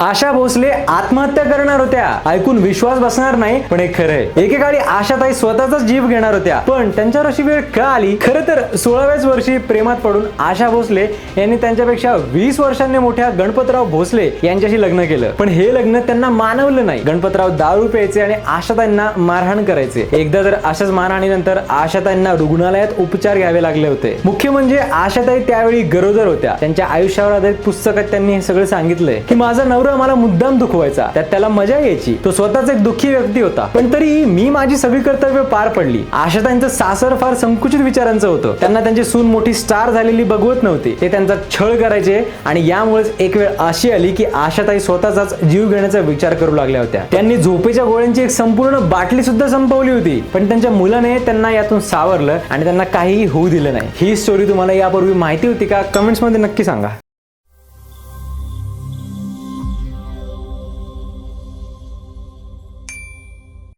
आशा भोसले आत्महत्या करणार होत्या. ऐकून विश्वास बसणार नाही पण हे खरंय एकेकाळी आशाताई स्वतःचा जीव घेणार होत्या. पण त्यांच्यावर अशी वेळ का आली? खरं तर सोळाव्याच वर्षी प्रेमात पडून आशा भोसले यांनी त्यांच्यापेक्षा वीस वर्षांनी मोठ्या गणपतराव भोसले यांच्याशी लग्न केलं. पण हे लग्न त्यांना मानवलं नाही. गणपतराव दारू प्यायचे आणि आशाताईंना मारहाण करायचे. एकदा तर अशाच मारहाणीनंतर आशाताईंना रुग्णालयात उपचार घ्यावे लागले होते. मुख्य म्हणजे आशाताई त्यावेळी गरोदर होत्या. त्यांच्या आयुष्यावर आधारित पुस्तकात त्यांनी हे सगळं सांगितलंय. की माझा नवरा मला मुद्दाम दुखवायचा. त्यात त्याला मजा यायची. तो स्वतःच एक दुःखी व्यक्ती होता. पण तरी मी माझी सगळी कर्तव्य पार पडली. आशाताईंचं सासर फार संकुचित विचारांचं होतं. त्यांना त्यांची सून मोठी स्टार झालेली बघवत नव्हती. ते त्यांचा छळ करायचे आणि यामुळेच एक वेळ अशी आली की आशाताई स्वतःचाच जीव घेण्याचा विचार करू लागल्या होत्या. त्यांनी झोपेच्या गोळ्यांची एक संपूर्ण बाटली सुद्धा संपवली होती. पण त्यांच्या मुलाने त्यांना यातून सावरलं आणि त्यांना काहीही होऊ दिलं नाही. ही स्टोरी तुम्हाला यापूर्वी माहिती होती का? कमेंट्समध्ये नक्की सांगा.